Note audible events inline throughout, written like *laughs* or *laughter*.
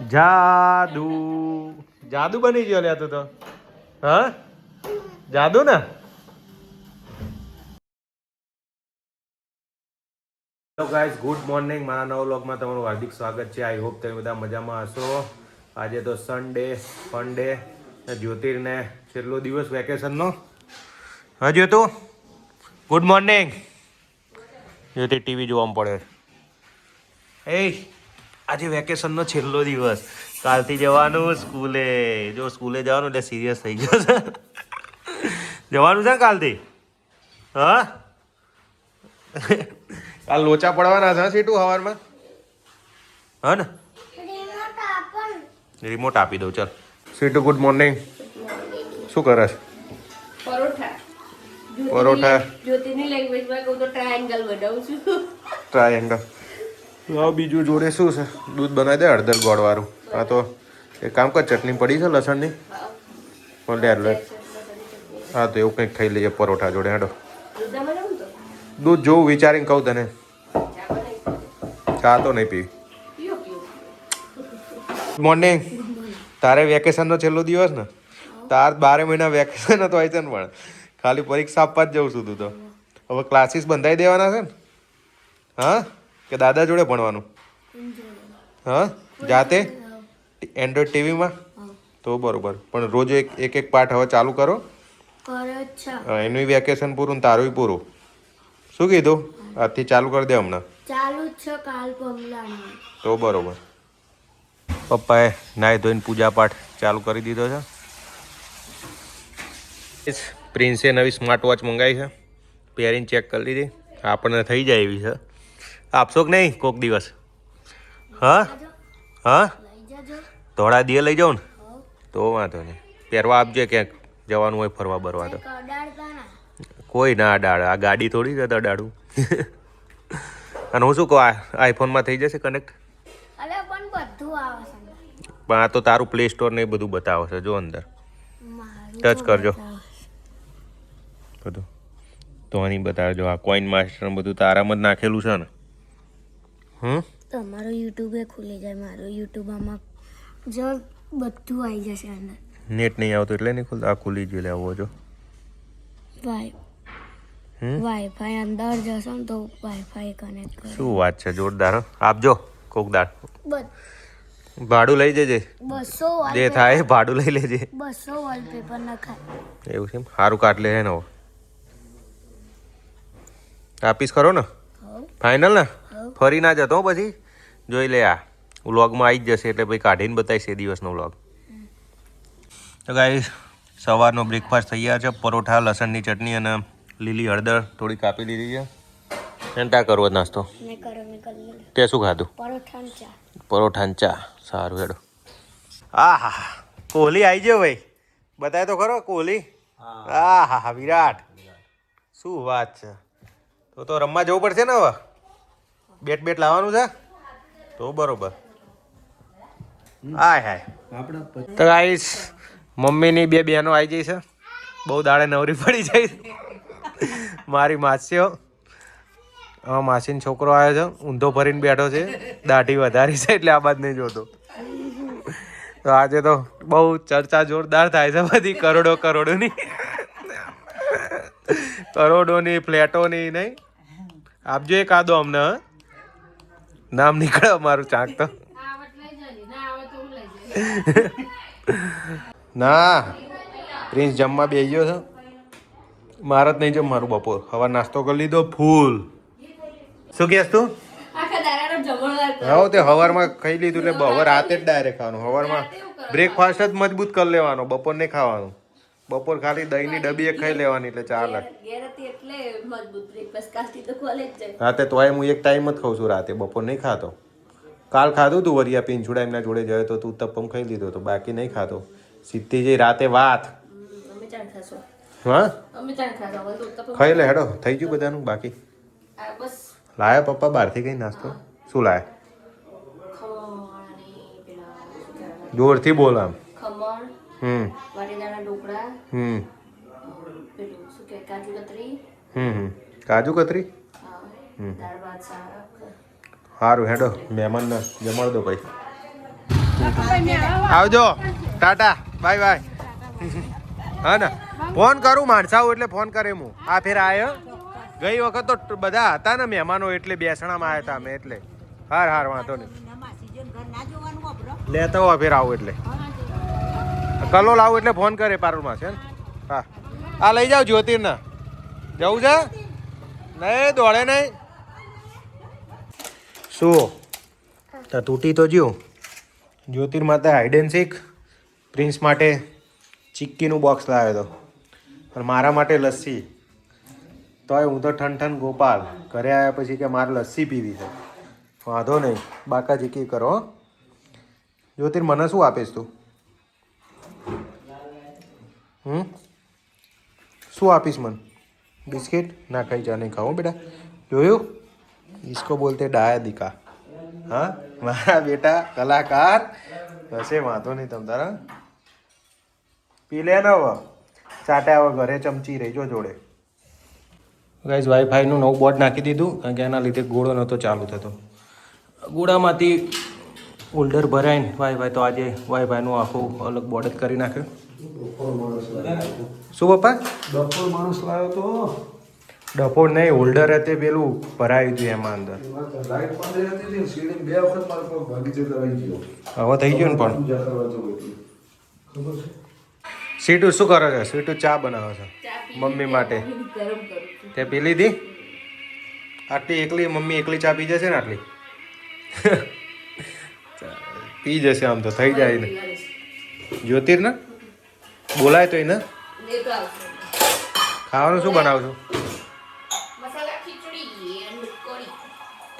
જાદુ. જાદુ બની ગયો લ્યા તું તો. હા? જાદુ ને? હેલો ગાઈઝ ગુડ મોર્નિંગ મારા નવ વ્લોગમાં તમારું હાર્દિક સ્વાગત છે. આઈ હોપ તમે બધા મજામાં હશો. આજે તો સન્ડે ફન ડે જ્યોતિર્ને છેલ્લો દિવસ વેકેશનનો હા Jyotu? Good morning Jyoti TV જોવામાં પડે. એ આજે વેકેશનનો છેલ્લો દિવસ. કાલથી જવાનું સ્કૂલે. જો સ્કૂલે જવાનું એટલે સિરિયસ થઈ ગયો છે. જવાનું છે ને કાલથી? હા? કાલ લોચા પડવાના છે સીટું સવારમાં હા ને? રિમોટ આપી દઉં ચાલ. સીટુ ગુડ મોર્નિંગ શું કરે છે? પરોઠા. પરોઠા. જ્યોતિની લેંગ્વેજમાં કહું તો ટ્રાયેંગલ બનાવું છું. ટ્રાયેંગલ હવે બીજું જોડે શું છે? દૂધ બનાવી દે, હળદર ગોળવાળું. આ તો એક કામ કર, ચટણી પડી છે લસણની? બોલે એટલે હા, તો એવું કંઈક ખાઈ લઈએ પરોઠા જોડે, હેડો. દૂધ જોવું વિચારીને કહું તને. ચા તો નહીં ગુડ મોર્નિંગ તારે વેકેશનનો છેલ્લો દિવસ ને? તાર બારે મહિના વેકેશન હતો હોય છે ને પણ. ખાલી પરીક્ષા આપવા જ જવું છું તું તો. હવે ક્લાસીસ બંધાઈ દેવાના છે ને? હા? કે દાદા જોડે ભણવાનું? હા? જાતે? એન્ડ્રોઈડ ટીવીમાં તો બરોબર. પણ રોજ એક એક એક પાઠ હવે ચાલુ કરો. એનું વેકેશન પૂરું તારું પૂરું. શું કીધું? આજથી ચાલુ કરી દે હમણાં. ચાલુ છે કાલ તો બરોબર. પપ્પાએ નાહી ધોઈને પૂજા પાઠ ચાલુ કરી દીધો છે. પ્રિન્સે નવી સ્માર્ટ વોચ મંગાવી છે. પહેરીને ચેક કરી લીધી. આપણને થઈ જાય એવી છે. આપશો કે નહીં કોક દિવસ? હા? હા? ધોળા દિયે લઈ જાઉં ને? તો વાંધો નહીં. પહેરવા આપજે ક્યાંક. જવાનું હોય ફરવા બરવા તો. કોઈ ના અડાડે. આ ગાડી થોડી તો અડાડું. *laughs* અને હું શું કહું આ આઈફોનમાં થઈ જશે કનેક્ટ પણ આ તો તારું પ્લે સ્ટોર ને એ બધું બતાવે છે. જો અંદર. ટચ કરજો. બધું. તો આની બતાવજો. આ કોઈન માસ્ટર બધું તારામાં જ નાખેલું છે ને. હમ? તમારું યુટ્યુબે ખુલી જાય મારું યુટ્યુબ આમાં જો બધું આવી જશે અંદર. નેટ નહીં આવતું એટલે નહીં ખુલતું? આ ખુલી જ લેવો જો. વાય વાઈફાઈ અંદર જશો ને તો વાઈફાઈ કનેક્ટ કરો. શું વાત છે જોરદાર આપજો કોકદાર બસ. ભાડું લઈ જજે. બસો જે થાય ભાડું લઈ લેજે. બસો વોલપેપર નખાય એવું છે સારું કાટ લે ને આપીશ ખરો ને? ફાઇનલ ને? ફરી ના જતો પછી? જોઈ લે આ. વ્લોગમાં આવી જ જશે એટલે પછી કાઢીને બતાવીશ એ દિવસનો વ્લોગ. તો ગાઈ સવારનો બ્રેકફાસ્ટ થઈ ગયા છે. પરોઠા લસણની ચટણી અને લીલી હળદર થોડી કાપી લીધી છે. એન્ટા કરવો નાસ્તો. તે શું ખાધું? પરોઠા ચા. પરોઠા ને ચા. સારું હેડો. આ હા હા કોહલી આવી ગયો ભાઈ. બતાય તો ખરો કોહલી. આ હા. હા વિરાટ. શું વાત છે. તો તો રમવા જવું પડશે ને હવે? બેટ બેટ લાવવાનું છે? તો બરોબર. હાય હાય. તો ગાઈસ મમ્મીની બે બહેનો આવી જઈ છે. બહુ દાડે નવરી પડી જાય. મારી માસીઓ. હા માસીનો છોકરો આવ્યો છે. ઊંધો ભરીને બેઠો છે. દાઢી વધારી છે એટલે આ બાદ નહીં જોતો. તો આજે તો બહુ ચર્ચા જોરદાર થાય છે બધી કરોડો કરોડોની. કરોડોની ફ્લેટોની નહીં. આપજો એક આદો અમને હં? નામ નીકળ્યો મારું ચાંક તો. ના આવે તો હું લઈ જઈશ ના પ્રિન્સ જમવા બે ગયો છે. મારે જ નહીં જમ મારું બપોર. હવે નાસ્તો કરી લીધો ફૂલ. શું કહેશ તું. હા તે હવારમાં ખાઈ લીધું એટલે હવે રાતે જ ડાયરેક્ટ ખાવાનું. હવારમાં બ્રેકફાસ્ટ જ મજબૂત કરી લેવાનો બપોર નહીં ખાવાનું. બપોર ખાલી દહીંની ડબ્બી એક ખાઈ લેવાની એટલે તો કોલેજ જાય રાતે તોય હું એક ટાઈમ જ ખાઉં છું રાતે બપોર નહીં ખાતો. કાલ ખાધું તું વરિયા પીંછુડા એમના જોડે જયો તો તું તપમ ખાઈ લીધો તો બાકી નહીં ખાતો. સીધી જઈ રાતે વાત. હા? ખાઈ લે હેડો થઈ ગયું બધાનું બાકી. આ બસ. લાયા પપ્પા બહારથી કઈ નાસ્તો? શું લાયા? જોરથી બોલ આમ. હમ. વાટીદાણા ઢોકળા. હમ. પેલું શું કે કાજુ કતરી. હમ હમ. કાજુ કતરી. દાળ ભાત શાક. સારું હેડો. મહેમાનને જમાડ દો ભાઈ. આવજો. ટાટા. Bye bye. હા ને. ફોન કરું માણસાઓ એટલે ફોન કરે હું. આ ફેર આયો ગઈ વખત તો બધા હતા ને મહેમાનો એટલે બેસણામાં આવ્યા હતા અમે એટલે. હાર હાર વાંધો નહીં. લેતા હો ફેર આવું એટલે. કલો લાવું એટલે ફોન કરે પારુલમાં છે ને? હા. આ લઈ જાઓ જ્યોતિર્ના. જવું છે? નહીં, દોડે નહીં. શું? તો તૂટી તો જ્યું જ્યોતિર માતા હાઈડ સીક પ્રિન્સ માટે ચિક્કીનું બોક્સ લાવ્યો હતો પણ મારા માટે લસ્સી. તોય હું તો ઠન ઠન ગોપાલ. ઘરે આવ્યા પછી કે મારે લસ્સી પીવી છે. વાંધો નહીં. બાકા ચીકી કરો. જ્યોતિર, મને શું આપીશ તું? હમ? શું આપીશ મન? બિસ્કિટ? ના ખાઈ જા નહીં ખાઓ બેટા. જોયું? ઇસકો બોલતે ડાયા દીકા. હા? મારા બેટા કલાકાર. હશે વાંધો નહીં તમ તારા. પી લે ને હવે. ચાટે હવે ઘરે ચમચી રહેજો જોડે. ગાઈઝ વાઈફાઈનું નવું બોર્ડ નાખી દીધું, કારણ કે એના લીધે ગોળો નહોતો ચાલુ થતો. ગોળામાંથી હોલ્ડર ભરાઈને વાઈફાઈ તો આજે વાઈફાઈનું આખું અલગ બોર્ડ જ કરી નાખ્યું. શું પપ્પા ડફોર માણસ લાવ્યો તો. ડફોડ નહીં હોલ્ડર હતી પેલું ભરાયું હતું એમાં અંદર. લાઈટ બંધ રહેતી હતી સીડી બે વખત મારો ભાગી ગયો. હવે થઈ ગયું ને પણ? સીટુ શું કરો છો? સીટુ ચા બનાવે છે? મમ્મી માટે. ગરમ કરું છું. તે પી લીધી? આટલી એકલી મમ્મી એકલી ચા પી જશે ને આટલી? *laughs* પી જશે આમ તો થઈ જાય ને. જ્યોતિર ને બોલાય તો એને. ખાવાનું શું બનાવશો?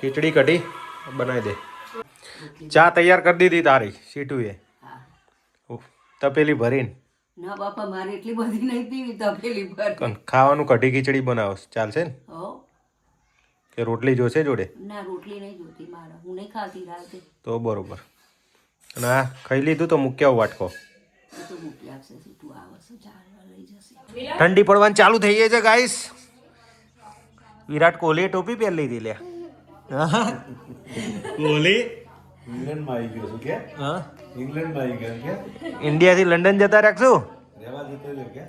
ખીચડી કઢી. બનાવી દે. ચા તૈયાર કરી દીધી તારી સીટુએ. એ તપેલી ભરીને. ના બાપા મારે એટલી બધી નહીં પીવી તપેલી પર ખાવાનું કઢી ખીચડી બનાવો ચાલશે ને? કે રોટલી જોશે જોડે? ના રોટલી નહીં જોતી મારે. હું નહીં ખાતી રાતે. તો બરોબર. ના ખાઈ લીધું તો મૂક્યા વાટકો ઠંડી પડવાની ચાલુ થઈ ગઈ છે ગાઈસ વિરાટ કોહલીએ ટોપી પહેરી લીધી લે કોહલી ઇંગ્લેન્ડમાં આવી ગયો છું કે? હા. ઇંગ્લેન્ડમાં આવી ગયો કે? ઇન્ડિયાથી લંડન જતા રાખશું? રહેવા જતો રહ્યો કે?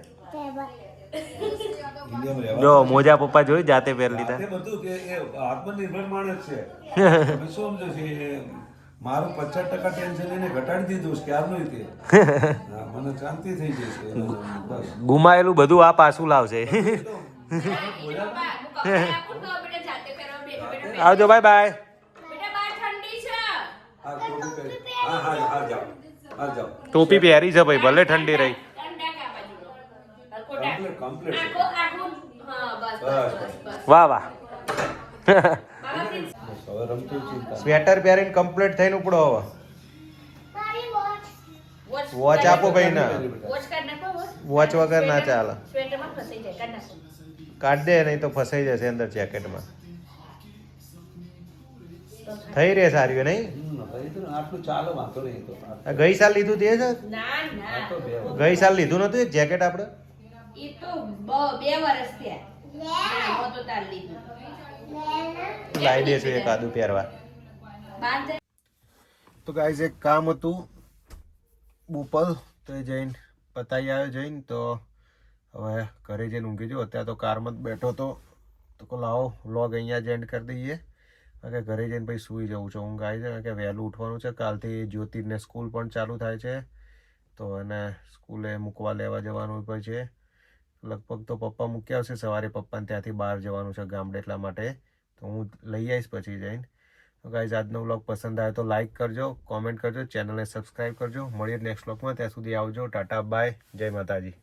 જો મોજા પપ્પા જોઈ જાતે પહેરી લીધા. બધું કે આત્મનિર્ભર માણસ છે. *laughs* તમે શું સમજો છો એ મારું પચાસ ટકા ટેન્શન એને ઘટાડી દીધું છે ક્યારનું તે *laughs* મને શાંતિ થઈ જશે ગુમાયેલું બધું આ પાછું લાવશે *laughs* આવજો બાય બાય બેટા બહાર ઠંડી છે. હા ટોપી પહેરી. છે ભાઈ ભલે ઠંડી રહી. વાહ વાહ. *laughs* હવે રમતું ચિંતા. સ્વેટર પહેરીને કમ્પ્લીટ થઈને ઉપડો હવે. વોચ વોચ આપો ભાઈ ના. વોચ વગર ના ચાલે. સ્વેટરમાં ફસાઈ જાય કાઢ દે નહીં તો ફસાઈ જશે અંદર જેકેટમાં થઈ રહે સારી નહીં? ગઈ સાલ લીધું તે છે. ગઈ સાલ લીધું નતું જેકેટ આપણે એ તો બે વર્ષ થયા. તો તાર લીધું. લાવી દેશું એક આદુ પહેરવા. તો ગાઈઝ એક કામ હતું. બુપલ તો એ જઈને પતાવી આવ્યો જઈને તો હવે ઘરે જઈને ઊંઘી જો, અત્યારે તો કારમાં જ બેઠો તો તો કહો, લાવો વ્લોગ અહીંયા જ એન્ડ કરી દઈએ. કે ઘરે જઈને પછી સૂઈ જવું છે. ઊંઘ આવી છે કે વહેલું ઉઠવાનું છે. કાલથી જ્યોતિને સ્કૂલ પણ ચાલુ થાય છે. તો એને સ્કૂલે મૂકવા લેવા જવાનું પણ છે. લગભગ તો પપ્પા મૂક્યા આવશે સવારે પપ્પાને ત્યાંથી બહાર જવાનું છે ગામડે એટલા માટે. તો હું લઈ આવીશ પછી જઈને. તો ગાઈઝ આજનો વ્લોગ પસંદ આવે તો લાઇક કરજો કોમેન્ટ કરજો ચેનલને સબસ્ક્રાઈબ કરજો. મળીએ નેક્સ્ટ વ્લોગમાં ત્યાં સુધી આવજો. ટાટા બાય જય માતાજી.